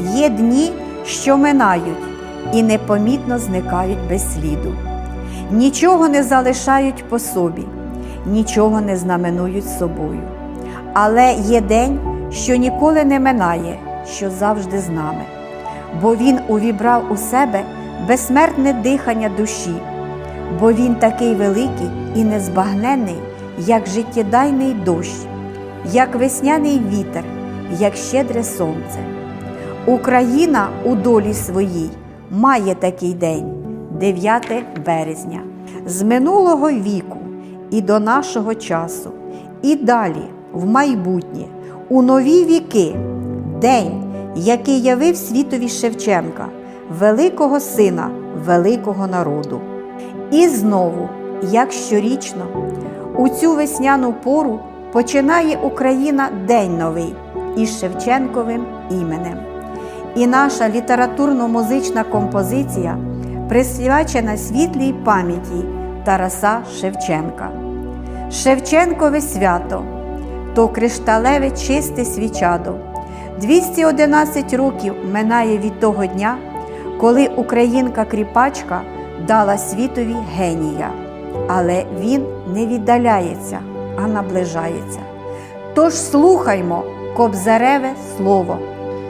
Є дні, що минають і непомітно зникають без сліду. Нічого не залишають по собі, нічого не знаменують собою. Але є день, що ніколи не минає, що завжди з нами, бо Він увібрав у себе безсмертне дихання душі, бо Він такий великий і незбагненний, як життєдайний дощ, як весняний вітер, як щедре сонце. Україна у долі своїй має такий день 9 березня. З минулого віку і до нашого часу, і далі, в майбутнє, у нові віки, день, який явив світові Шевченка, великого сина великого народу. І знову, як щорічно, у цю весняну пору починає Україна день новий із Шевченковим іменем. І наша літературно-музична композиція присвячена світлій пам'яті Тараса Шевченка. Шевченкове свято то кришталеве чисте свічадо. 211 років минає від того дня, коли українка кріпачка дала світові генія. Але він не віддаляється, а наближається. Тож слухаймо кобзареве слово.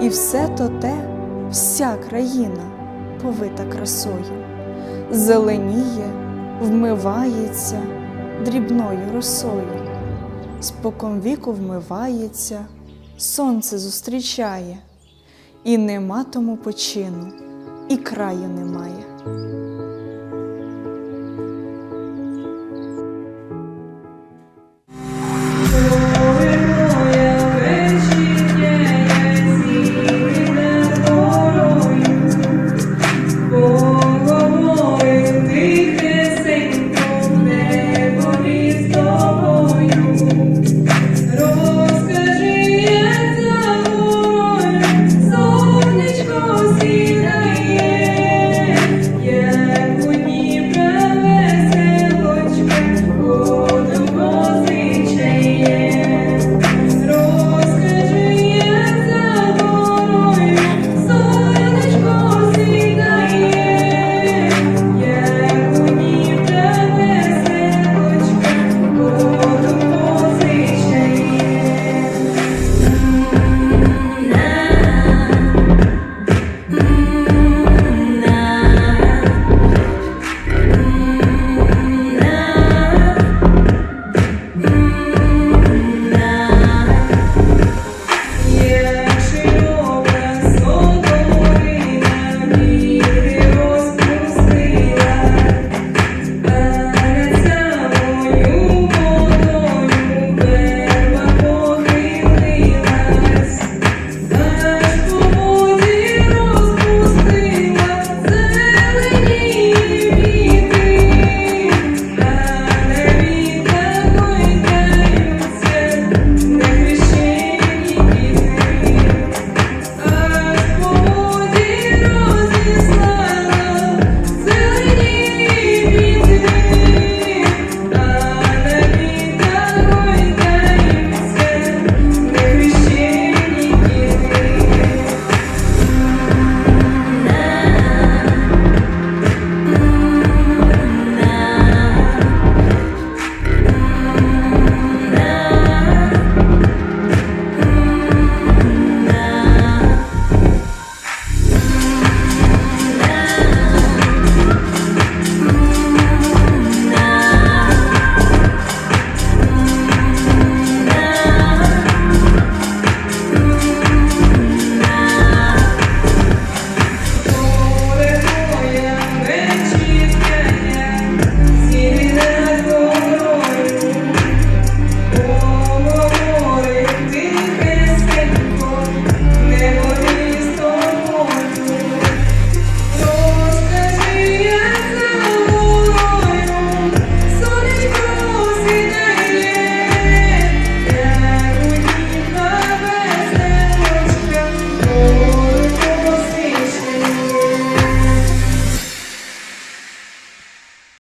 І все то те, вся країна повита красою, зеленіє, вмивається дрібною росою, спокон віку вмивається, сонце зустрічає, і нема тому почину, і краю немає.